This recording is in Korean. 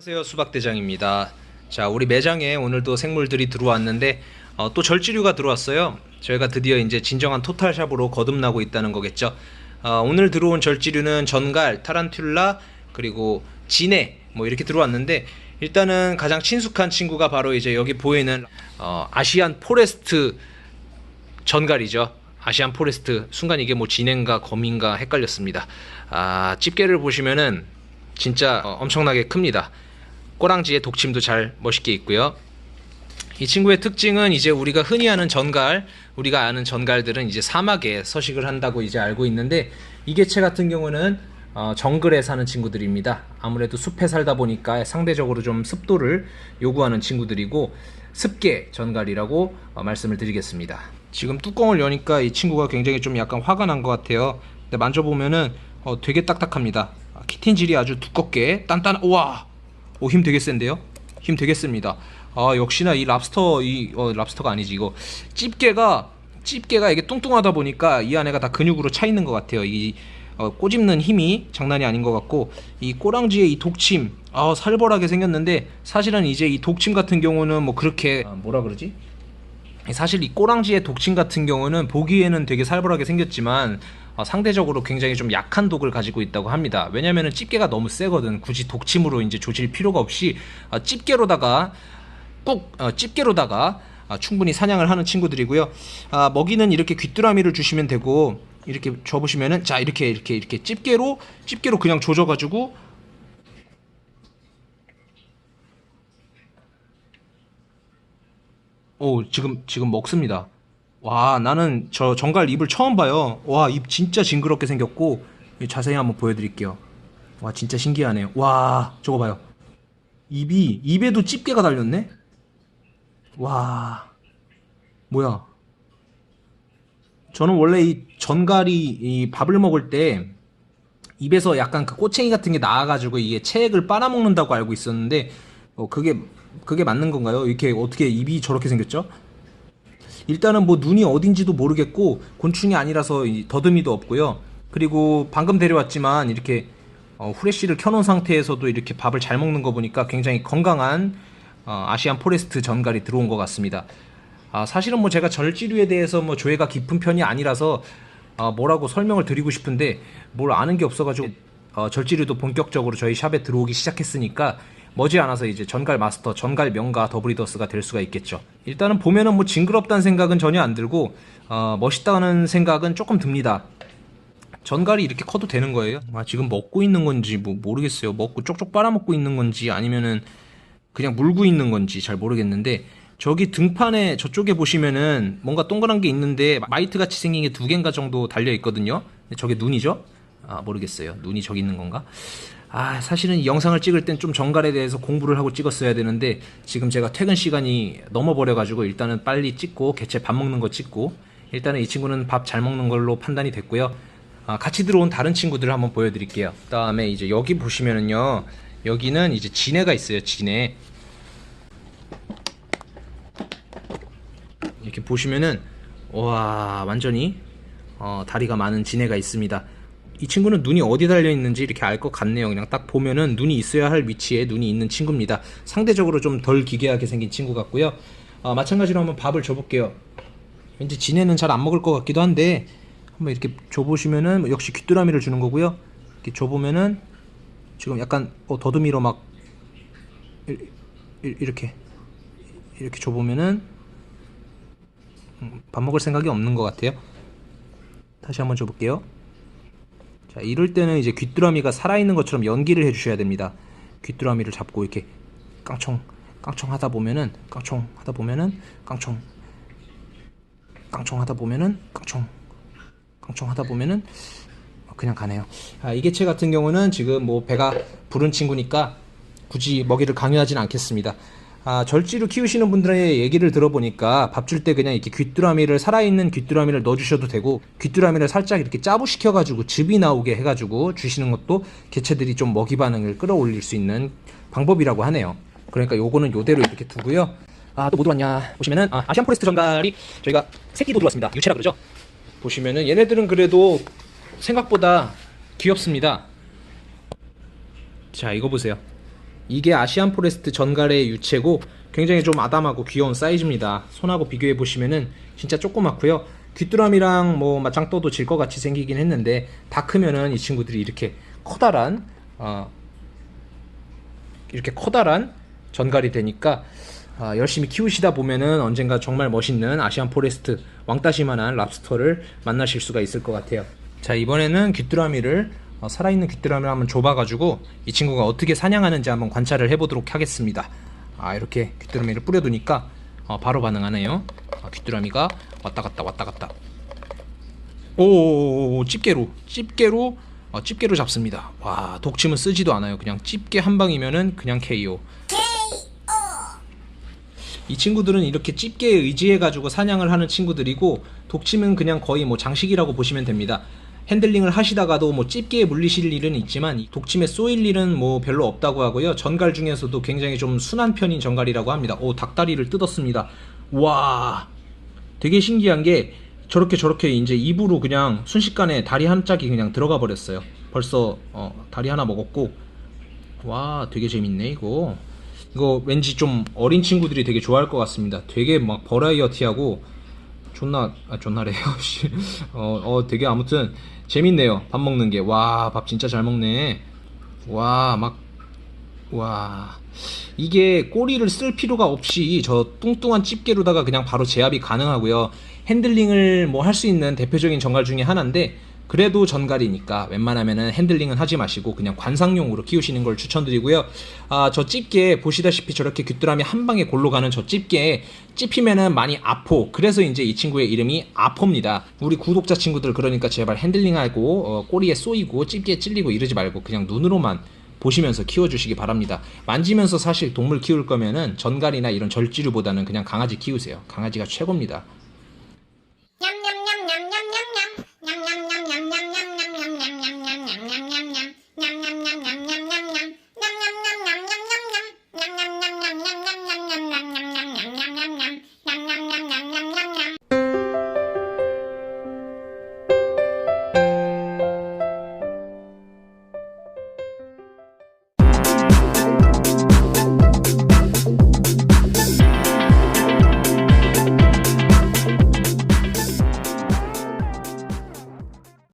안녕하세요 수박대장입니다 자 우리 매장에 오늘도 생물들이 들어왔는데 어, 또 절지류가 들어왔어요 저희가 드디어 이제 진정한 토탈샵으로 거듭나고 있다는 거겠죠 어, 오늘 들어온 절지류는 전갈, 타란툴라 그리고 진해 뭐 이렇게 들어왔는데 일단은 가장 친숙한 친구가 바로 이제 여기 보이는 어, 아시안 포레스트 전갈이죠. 아시안 포레스트 순간 이게 뭐 진행가 거민가 헷갈렸습니다. 아 집게를 보시면은 진짜 어, 엄청나게 큽니다. 꼬랑지에 독침도 잘 멋있게 있고요. 이 친구의 특징은 이제 우리가 흔히 아는 전갈, 우리가 아는 전갈들은 이제 사막에 서식을 한다고 이제 알고 있는데 이 개체 같은 경우는 어, 정글에 사는 친구들입니다. 아무래도 숲에 살다 보니까 상대적으로 좀 습도를 요구하는 친구들이고 습계 전갈이라고 어, 말씀을 드리겠습니다. 지금 뚜껑을 여니까 이 친구가 굉장히 좀 약간 화가 난 것 같아요. 근데 만져보면은 어, 되게 딱딱합니다. 아, 키틴질이 아주 두껍게 단단. 우와, 오 힘 되게 센데요? 힘 되게 셉니다. 아 역시나 이 랍스터 이 어, 랍스터가 아니지 이거 집게가 집게가 이게 뚱뚱하다 보니까 이 안에가 다 근육으로 차 있는 것 같아요. 이 어, 꼬집는 힘이 장난이 아닌 것 같고 이 꼬랑지의 이 독침 아 살벌하게 생겼는데 사실은 이제 이 독침 같은 경우는 뭐 그렇게 아, 뭐라 그러지? 사실 이 꼬랑지의 독침 같은 경우는 보기에는 되게 살벌하게 생겼지만 어, 상대적으로 굉장히 좀 약한 독을 가지고 있다고 합니다. 왜냐면은 집게가 너무 세거든. 굳이 독침으로 이제 조질 필요가 없이 어, 집게로다가 꼭 어, 집게로다가 아, 충분히 사냥을 하는 친구들이고요. 아, 먹이는 이렇게 귀뚜라미를 주시면 되고 이렇게 줘보시면은 자 이렇게 이렇게 이렇게 집게로 집게로 그냥 조져가지고 오 지금 지금 먹습니다. 와 나는 저 정갈 입을 처음 봐요. 와 입 진짜 징그럽게 생겼고 이 자세히 한번 보여드릴게요. 와 진짜 신기하네요. 와 저거 봐요. 입이 입에도 집게가 달렸네. 와 뭐야? 저는 원래 이 전갈이 이 밥을 먹을 때 입에서 약간 그 꼬챙이 같은 게 나와가지고 이게 체액을 빨아먹는다고 알고 있었는데 어 그게 그게 맞는 건가요? 이렇게 어떻게 입이 저렇게 생겼죠? 일단은 뭐 눈이 어딘지도 모르겠고 곤충이 아니라서 이 더듬이도 없고요. 그리고 방금 데려왔지만 이렇게 어, 후레쉬를 켜놓은 상태에서도 이렇게 밥을 잘 먹는 거 보니까 굉장히 건강한 어, 아시안 포레스트 전갈이 들어온 것 같습니다. 아, 사실은 뭐 제가 절지류에 대해서 뭐 조예가 깊은 편이 아니라서 어, 뭐라고 설명을 드리고 싶은데 뭘 아는 게 없어가지고 어, 절지류도 본격적으로 저희 샵에 들어오기 시작했으니까 머지않아서 이제 전갈 마스터, 전갈 명가 더브리더스가 될 수가 있겠죠. 일단은 보면은 뭐 징그럽다는 생각은 전혀 안 들고 어, 멋있다는 생각은 조금 듭니다. 전갈이 이렇게 커도 되는 거예요? 아, 지금 먹고 있는 건지 뭐 모르겠어요. 먹고 쪽쪽 빨아먹고 있는 건지 아니면은 그냥 물고 있는 건지 잘 모르겠는데 저기 등판에 저쪽에 보시면은 뭔가 동그란 게 있는데 마이트 같이 생긴 게 두 개인가 정도 달려 있거든요. 저게 눈이죠? 아 모르겠어요. 눈이 저기 있는 건가? 아 사실은 이 영상을 찍을 땐 좀 정갈에 대해서 공부를 하고 찍었어야 되는데 지금 제가 퇴근 시간이 넘어버려 가지고 일단은 빨리 찍고 개체 밥 먹는 거 찍고 일단은 이 친구는 밥 잘 먹는 걸로 판단이 됐고요. 아, 같이 들어온 다른 친구들을 한번 보여드릴게요. 그 다음에 이제 여기 보시면은요. 여기는 이제 진해가 있어요. 진해. 이렇게 보시면은 와 완전히 어, 다리가 많은 진해가 있습니다. 이 친구는 눈이 어디 달려 있는지 이렇게 알 것 같네요. 그냥 딱 보면은 눈이 있어야 할 위치에 눈이 있는 친구입니다. 상대적으로 좀 덜 기괴하게 생긴 친구 같고요. 어, 마찬가지로 한번 밥을 줘볼게요. 왠지 진해는 잘 안 먹을 것 같기도 한데 한번 이렇게 줘보시면은 역시 귀뚜라미를 주는 거고요. 이렇게 줘보면은 지금 약간 어, 더듬이로 막 이렇게 이렇게 줘보면은 음, 밥 먹을 생각이 없는 것 같아요. 다시 한번 줘볼게요. 자, 이럴 때는 이제 귀뚜라미가 살아있는 것처럼 연기를 해주셔야 됩니다. 귀뚜라미를 잡고 이렇게 깡총, 깡총 하다 보면은, 깡총 하다 보면은, 깡총, 깡총 하다 보면은, 깡총, 깡총 하다 보면은, 그냥 가네요. 아, 이 개체 같은 경우는 지금 뭐 배가 부른 친구니까 굳이 먹이를 강요하진 않겠습니다. 아, 절지로 키우시는 분들의 얘기를 들어보니까 밥 줄 때 그냥 이렇게 귀뚜라미를 살아있는 귀뚜라미를 넣어주셔도 되고 귀뚜라미를 살짝 이렇게 짜부시켜가지고 즙이 나오게 해가지고 주시는 것도 개체들이 좀 먹이 반응을 끌어올릴 수 있는 방법이라고 하네요. 그러니까 요거는 요대로 이렇게 두고요. 아, 또 뭐 들어왔냐 보시면은 아, 아시안 포레스트 전갈이 저희가 새끼도 들어왔습니다. 유체라 그러죠. 보시면은 얘네들은 그래도 생각보다 귀엽습니다. 자, 이거 보세요. 이게 아시안 포레스트 전갈의 유체고 굉장히 좀 아담하고 귀여운 사이즈입니다. 손하고 비교해 보시면은 진짜 조그맣고요. 귀뚜라미랑 뭐 맞짱 떠도 질 것 같이 생기긴 했는데 다 크면은 이 친구들이 이렇게 커다란 어, 이렇게 커다란 전갈이 되니까 아, 열심히 키우시다 보면은 언젠가 정말 멋있는 아시안 포레스트 왕따시만한 랍스터를 만나실 수가 있을 것 같아요. 자 이번에는 귀뚜라미를 어, 살아있는 귀뚜라미를 한번 줘봐가지고 이 친구가 어떻게 사냥하는지 한번 관찰을 해보도록 하겠습니다. 아 이렇게 귀뚜라미를 뿌려두니까 어, 바로 반응하네요. 아, 귀뚜라미가 왔다 갔다 왔다 갔다. 오 집게로 집게로 어, 집게로 잡습니다. 와 독침은 쓰지도 않아요. 그냥 집게 한 방이면은 그냥 KO. 이 친구들은 이렇게 집게에 의지해 가지고 사냥을 하는 친구들이고 독침은 그냥 거의 뭐 장식이라고 보시면 됩니다. 핸들링을 하시다가도 뭐 집게에 물리실 일은 있지만 이 독침에 쏘일 일은 뭐 별로 없다고 하고요. 전갈 중에서도 굉장히 좀 순한 편인 전갈이라고 합니다. 오 닭다리를 뜯었습니다. 와 되게 신기한 게 저렇게 저렇게 이제 입으로 그냥 순식간에 다리 한 짝이 그냥 들어가 버렸어요. 벌써 어, 다리 하나 먹었고 와 되게 재밌네 이거 이거 왠지 좀 어린 친구들이 되게 좋아할 것 같습니다. 되게 막 버라이어티하고 존나 아 존나래요. 씨. 어, 어 되게 아무튼 재밌네요. 밥 먹는 게 와 밥 진짜 잘 먹네. 와 막 와 이게 꼬리를 쓸 필요가 없이 저 뚱뚱한 집게로다가 그냥 바로 제압이 가능하고요. 핸들링을 뭐 할 수 있는 대표적인 전갈 중에 하나인데 그래도 전갈이니까 웬만하면은 핸들링은 하지 마시고 그냥 관상용으로 키우시는 걸 추천드리고요. 아, 저 집게 보시다시피 저렇게 귀뚜라미 한 방에 골로 가는 저 집게 찝히면은 많이 아포. 그래서 이제 이 친구의 이름이 아포입니다. 우리 구독자 친구들 그러니까 제발 핸들링하고 어, 꼬리에 쏘이고 집게에 찔리고 이러지 말고 그냥 눈으로만 보시면서 키워주시기 바랍니다. 만지면서 사실 동물 키울 거면은 전갈이나 이런 절지류보다는 그냥 강아지 키우세요. 강아지가 최고입니다. ням-ням-ням.